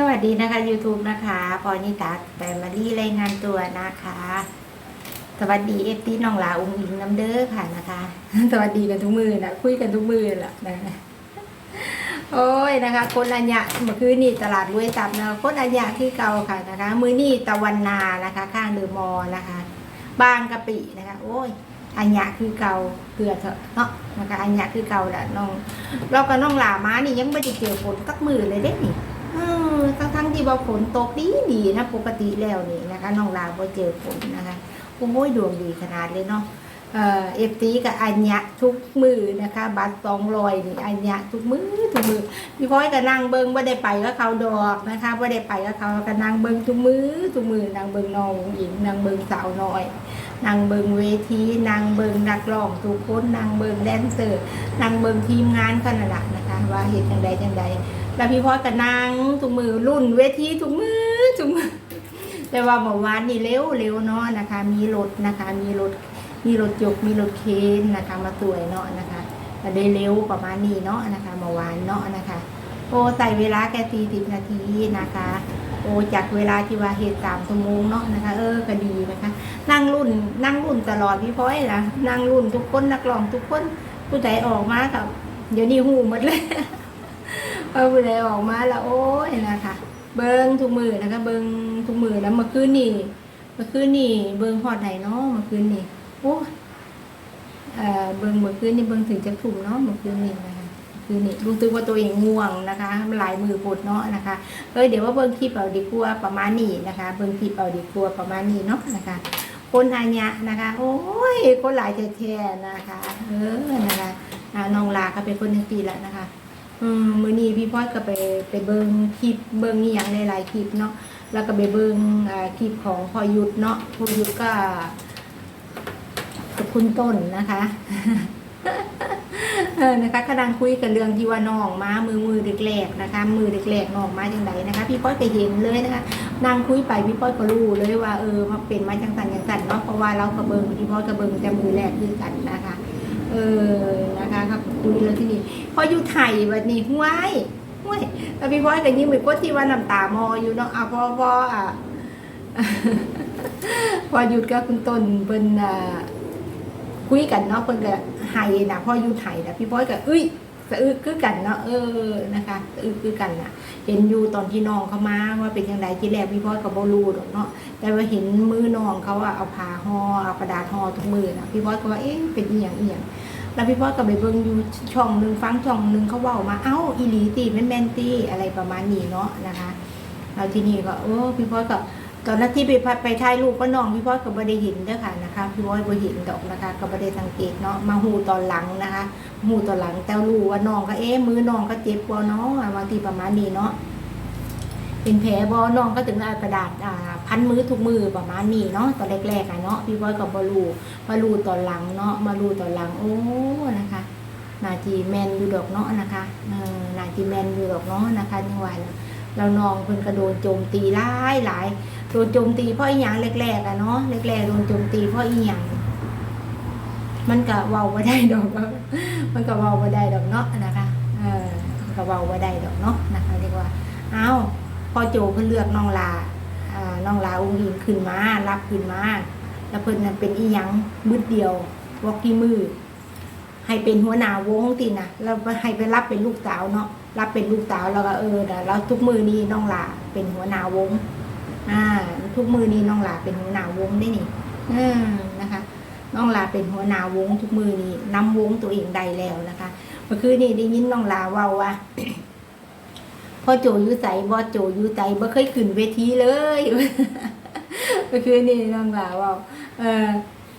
สวัสดีนะคะ YouTube นะคะปอนิตาแฟมิลี่รายงานตัวนะคะ สวัสดีเอฟตีน้องลาอุ้งอิงน้ำเด้อค่ะนะคะ สวัสดีกันทุกมือนะคุยกันทุกมือแหละนะโอ้ยนะคะ คนอัญญะเมื่อคืนนี่ตลาดรวยตับนะคนอัญญะที่เก่าค่ะนะคะ มือนี่ตะวันนานะคะ ข้างเดอะมอลล์นะคะ บางกะปินะคะ โอ้ยอัญญะคือเก่าเกลือเถอะเนาะนะคะอัญญะคือเก่าแหละน้อง เรากับน้องหลามานี่ยังไม่ได้เจอฝนสักมือเลยเด้นี่ เออทั้งทั้งๆที่ ว่าฝนตกดีดีนะ ปกติแล้วนี่นะคะน้องลาวบ่เจอฝนนะคะโอ้ยดวงดีขนาดเลยเนาะเอฟซีกับอัญญะทุกมือนะคะ บัตรสองรอยนี่อัญญะทุกมือทุกมือพี่พ้อยก็นั่งเบิ้งบ่าได้ไปก็เขาดอกนะคะบ่าได้ไปก็เขาก็นั่งเบิ้งทุกมือทุกมือนั่งเบิ้งน้องหญิงนั่งเบิ้งสาวน้อยนั่งเบิ้งเวทีนั่งเบิ้งนักร้องทุกคนนั่งเบิ้งแดนเซอร์นั่งเบิ้งทีมงานกันนั่นแหละนะคะ ว่าเหตุจังใดจังใด แล้วพี่พ่อก็นั่งถุงมือรุ่นเวทีถุงมือถุงมือแต่ว่าเมื่อวานนี่เร็วเร็วเนาะนะคะ มีรถนะคะ มีรถมีรถยกมีรถเคนนะคะ มาตวยเนาะนะคะก็ได้เร็วประมาณนี้เนาะนะคะเมื่อวานเนาะนะคะโอ้ใส่เวลาแค่สี่สิบนาทีนะคะ โอ้จากเวลาที่ว่าเหตุสามชั่วโมงเนาะนะคะ เออก็ดีนะคะ นั่งรุ่นนั่งรุ่นตลอดพี่พ้อยนะนั่งรุ่นทุกคนนักร้องทุกคนผู้ใดออกมากับเดี๋ยวนี้หูหมดเลย อผู้ใดออกมาแล้วโอ้ยนะคะเบิ้งทุกมือนะคะเบิ้งทุกมือแล้วมื่อคืนนี่มื่อคืนนี่เบิ้งฮอดไหนเนาะมื่อคืนนี่โอ้เออเบิ้งเมื่อคืนนี่เบิ้งถึงจะถุ่มเนาะเมื่อคืนนี่นะคะเมื่อคืนนี่รู้สึกว่าตัวเองง่วงนะคะหลายมือปวดเนาะนะคะเอ้ยเดี๋ยวว่าเบิ้งคลิปเอาดีกว่าประมาณนี้นะคะ เบิ้งคลิปเอาดีกว่าประมาณนี้เนาะนะคะ คนอาญะนะคะ โอ้ยคนหลายแท้ๆนะคะ เออนะคะอ่าน้องลาก็เป็นคนหนึ่งปีแล้วนะคะ อืมมื้อนี้พี่พ่อยก็ไปไปเบิ่งคลิปเบิ่งอีหยังหลายๆคลิปเนาะแล้วก็ไปเบิ่งอ่าคลิปของพอยุทธเนาะพอยุทธก็กับคุณต้นนะคะเออนะคะกำลังคุยกันเรื่องที่ว่าน้องมามือมือเด็กแรกนะคะ มือเด็กแรกน้องมาจังไดนะคะ พี่พ่อยก็เห็นเลยนะคะนั่งคุยไปพี่พ่อยก็รู้เลยว่าเออมาเป็นมาจังสันจังสันเนาะเพราะว่าเราก็เบิงพี่พ่อยก็เบิงแต่มือแรกคือกันนะคะ เออนะคะครับคุยแล้วที่นี่พออยู่ไทยแบบนี้ห้วยห้วยแล้วพี่พ่อยก็ยิ้มไปกดที่ว่าน้ำตามออยู่เนาะอะพอพออะพอหยุดก็คุณต้นเป็นอ่าคุยกันเนาะเพิ่นก็ไห้นะพออยู่ไทยนะพี่พ่อยก็เอ้ย สะอึกคือกันเนาะเออนะคะสะอึกคือกันน่ะเห็นอยู่ตอนที่น้องเขามาว่าเป็นยังไงที่แรกพี่พ่อก็บ่รู้ดอกเนาะแต่ว่าเห็นมือน้องเขาอะเอาผ้าห่อเอากระดาษห่อทุกมือนะพี่พ่อก็ว่าเอ๊ะเป็นอีหยังอีหยังแล้วพี่พ่อก็ไปเบิ่งอยู่ช่องหนึ่งฟังช่องหนึ่งเขาเว่ามาเอ้าอีหลีตีแม่นแม่นตีอะไรประมาณนี้เนาะนะคะแล้วทีนี้ก็โอ้พี่พ่อก็ ตอนนั้นที่ไปไปถ่ายรูปก็น้องพี่พ่อก็บ่ได้เห็นเด้อค่ะนะคะพี่พ่อบ่เห็นดอกนะคะก็บ่ได้สังเกตเนาะมาหูตอนหลังนะคะหูตอนหลังแต่รู้ว่าน้องก็เอ๊ะมือน้องก็เจ็บบ่เนาะบางทีประมาณนี้เนาะเป็นแผลบ่น้องก็ถึงเอากระดาษพันมือทุกมือประมาณนี้เนาะตอนแรกๆอะเนาะพี่พ่อก็บ่รู้มารูตอนหลังเนาะมารูตอนหลังโอ้นะคะนาจีแมนอยู่ดอกเนาะนะคะเออนาจีแมนอยู่ดอกเนาะนะคะนี่ว่านเรานองเพิ่นก็โดนโจมตีหลายหลาย โดนโจมตีเพราะอีหยังแรกๆอะเนาะแรกๆโดนโจมตีเพราะอีหยังมันก็เว้าบ่ได้ดอกมันก็เว้าบ่ได้ดอกเนาะนะคะเออก็เว้าบ่ได้ดอกเนาะนะคะเรียกว่าเอ้าพอโจเพิ่นเลือกน้องลาอ่าน้องลาอุ้งอิงขึ้นมารับขึ้นมาแล้วเพิ่นน่ะเป็นอีหยังมืดเดียววอกกี้มือให้เป็นหัวหน้าวงตินะแล้วให้ไปรับเป็นลูกสาวเนาะรับเป็นลูกสาวแล้วก็เออนะแล้วทุกมือนี้น้องหลาเป็นหัวหน้าวง อ่าทุกมือนี้น้องลาเป็นหัวหน้าวงได้นี่อืมนะคะ น้องลาเป็นหัวหน้าวง ทุกมือนี้นำวงตัวเองได้แล้วนะคะเมื่อคืนนี้ได้ยินน้องลาเว่าว่าพ่อโจอยุใสบอโจอยุใจบ่เคยขึ้นเวทีเลยเมื่อคืนนี้น้องลาเว่าเออ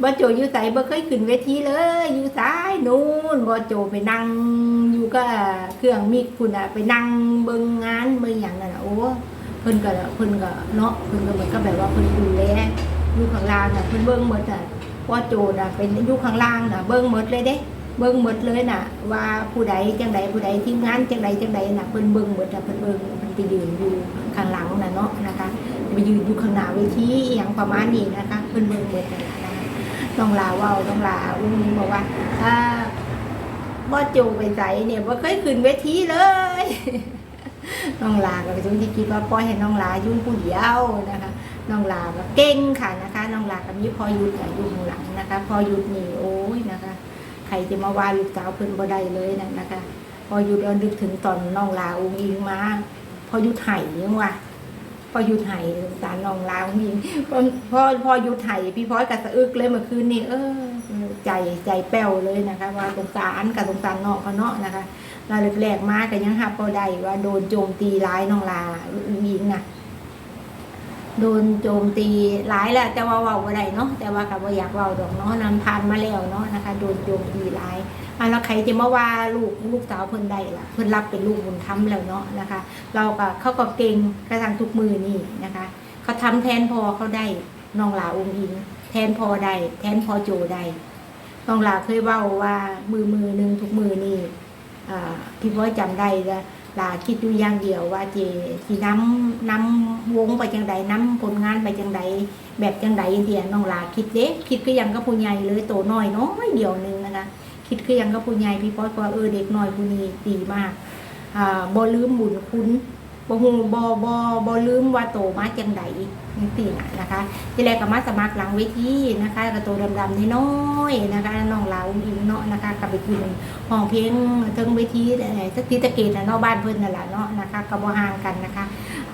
บ่โจอยู่ไสบ่เคยขึ้นเวทีเลย อยู่ซ้ายนู่นบ่โจไปนั่งอยู่ก็เครื่องมิกพุ่นน่ะไปนั่งเบิ่งงานเบิ่งหยังนั่นน่ะโอ้ พิ่นก็เพิ่นก็เนาะเพิ่นก็เหมือนกับแบบว่าเพิ่นดูแลอยู่ข้างล่างน่ะเพิ่นเบิ่งหมดน่ะว่าโจน่ะเป็นอยู่ข้างล่างน่ะเบิ่งหมดเลยเด้ เบิ่งหมดเลยน่ะ ว่าผู้ใดจังใดผู้ใดทีมงานจังใดจังใดน่ะเพิ่นเบิ่งหมดน่ะเพิ่นเบิ่งเพิ่นไปยืนอยู่ข้างหลังน่ะเนาะนะคะไปยืนอยู่ข้างหน้าเวทีอหยังประมาณนี้นะคะเพิ่นเบิ่งหมดนั่นล่ะนะคะน้องลาว่าน้องลาอุ้งอิงบอกว่าถ้าบ่จูไปใสเนี่ยบ่เคยขึ้นเวทีเลย น้องลาก็จะที่คิดว่าปล่อยให้น้องลายุ่งผู้เดียวนะคะน้องลาก็เก่งค่ะนะคะน้องลากับนี้พอหยุดอยู่ข้างหลังนะคะ พอหยุดนี่โอ้ยนะคะ ใครจะมาว่าลูกสาวเพิ่นบ่ได้เลยนะนะคะ พอหยุดเราดึกถึงตอนน้องลาอุ้งอิงมาพอหยุดไห้ยังวะพอหยุดไห้สารน้องลาอุ้งอิงพอพอพอหยุดไห้พี่พ้อยกับสะอึกเลยเมื่อคืนนี้เออใจใจแป้วเลยนะคะ ว่าสงสารกับสงสารน้องเขาเนาะนะคะ เราแรกๆมาก็ยังหับพอได้ว่าโดนโจมตีร้ายน้องลาอุ้งอิงน่ะ โดนโจมตีร้ายแหละแต่ว่าเว้าบ่ได้เนาะแต่ว่ากับว่าอยากเว้าดอกเนาะนำผ่านมาแล้วเนาะนะคะ โดนโจมตีร้ายอะแล้วใครจะมาว่าลูกลูกสาวเพิ่นได้ล่ะเพิ่นรับเป็นลูกบุญธรรมแล้วเนาะนะคะ เราก็เขาก็เก่งกระทั่งทุกมือนี่นะคะเขาทำแทนพอเขาได้น้องลาองค์อิง แทนพอได้แทนพอโจได้น้องลาเคยเว้าว่ามือมือหนึ่งทุกมือนี่ พี่พ่อยจำได้ละลาคิดอยู่อย่างเดียวว่าเจสีน้ำน้ำวงไปจังใดน้ำผลงานไปจังใดแบบจังใดเดียน้องลาคิดเด็กคิดก็ยังก็ผู้ใหญ่เลยโตน้อยน้อยเดียวนึงนะคะคิดก็ยังก็ผู้ใหญ่พี่พ่อยก็ว่าเออเด็กน้อยผู้นี้ดีมากอ่าบ่ลืมบุญคุณ บ่ฮู้บ่บ่บ่ลืมว่าโตมาจังใดจังซี่น่ะนะคะที่แรกก็มาสมัครหลังเวทีนะคะก็โตดำๆน้อยๆนะคะน้องลาวอิงเนาะนะคะก็ไปกินห้องเพลงเทิงเวทีเอ่อสักทีตะเกียนะเนาะบ้านเพิ่นนั่นล่ะเนาะนะคะก็บ่ห่างกันนะคะ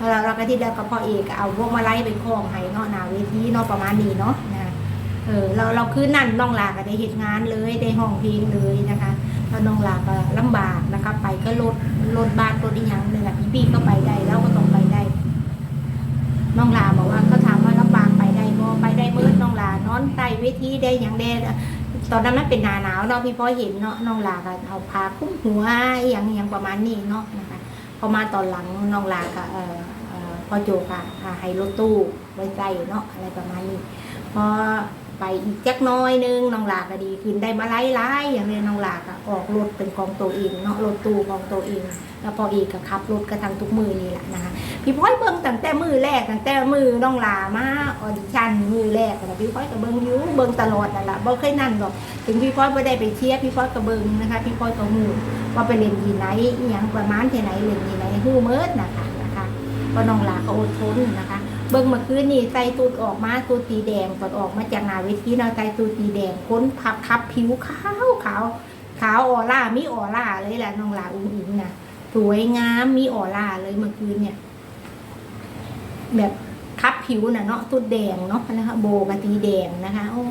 แล้วเราก็ที่แล้วก็พ่อเอกเอาพวกมาไล่ไปคล้องให้เนาะหน้าเวทีเนาะประมาณนี้เนาะนะคะเออเราเราคือนั่นน้องลาก็ได้เฮ็ดงานเลยได้ห้องเพลงเลยนะคะพอน้องลาก็ลำบากนะคะไปก็รถ รถบ้านรถอีหยังเนี่ยพี่พี่ก็ไปได้เราก็ต้องไปได้ น้องลาบอกว่าเขาถามว่าลำบากไปได้บ่ไปได้เมื่อน้องลานอนใต้เวทีได้อย่างเดตอนนั้นมันเป็นหนาหนาวเนาะพี่พ่อเห็นเนาะน้องลาก็เอาผ้าคุ้มหัวอย่างอย่างประมาณนี้เนาะนะคะพอมาตอนหลังน้องลาก็เอ่อเอ่อพอโจค่ะอ่าให้รถตู้ไว้ใจเนาะอะไรประมาณนี้พอ ไปอีกจักน้อยนึงน้องหลาก็ดีขึ้นได้มาไล่ไล่อย่างนี้น้องหลาก็ออกรถเป็นของตัวเองเนาะรถตู้ของตัวเอง แล้วพออีกก็ขับรถกระทางทุกมือนี่แหละนะคะพี่พ้อยเบิ่งตั้งแต่มือแรกตั้งแต่มือน้องหลามาออดิชั่นมือแรกนะพี่พ้อยก็เบิ่งอยู่เบิ่งตลอดนั่นแหละบ่เคยนั่นหรอกถึงพี่พ้อยไม่ได้ไปเชียร์พี่พ้อยก็เบิ่งนะคะ พี่พ้อยก็หูว่าไปเล่นที่ไหนอย่างประมาณที่ไหนเล่นที่ไหนหูเมิดนะคะนะคะก็น้องหลาก็อดทนนะคะ เบิ่งเมื่อคืนนี่ใส่ตูดออกมาตูดสีแดงตอนออกมาจากหนาเวทีเนาะใส่ตูดสีแดงค้นพับทับผิวขาวขาวขาวออร่ามีออร่าเลยแหละน้องลาอุ้งอิงนะสวยงามมีออร่าเลยเมื่อคืนเนี่ย แบบคับผิวนะเนาะตูดแดงเนาะนะคะโบกตีแดงนะคะโอ้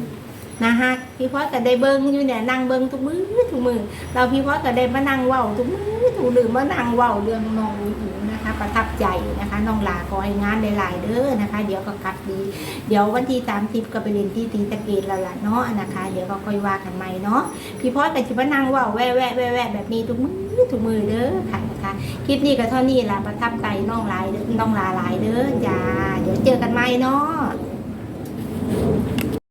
นะฮะพี่พ่อก็ได้เบิ้งอยู่เนี่ยนั่งเบิ้งทุกมือทุกมือเราพี่พ่อก็ได้มานั่งเว้าทุกมือทุกลืมมานั่งเว้าเรื่องน้องอุ้งอิง ประทับใจนะคะน้องลาขอให้งานหลายๆเด้อนะคะ เดี๋ยวก็กลับดี เดี๋ยววันที่สามสิบก็ไปเรียนที่ตีตะเกียแล้วล่ะเนาะนะคะ เดี๋ยวก็ค่อยว่ากันใหม่เนาะพี่พ่อก็จะมะนั่งว่าแวะแวะแวะแวะแบบนี้ทุกมือทุกมือเด้อค่ะนะคะคลิปนี้ก็เท่านี้ละประทับใจน้องลายน้องลาหลายเด้อจ้าเดี๋ยวเจอกันใหม่เนาะ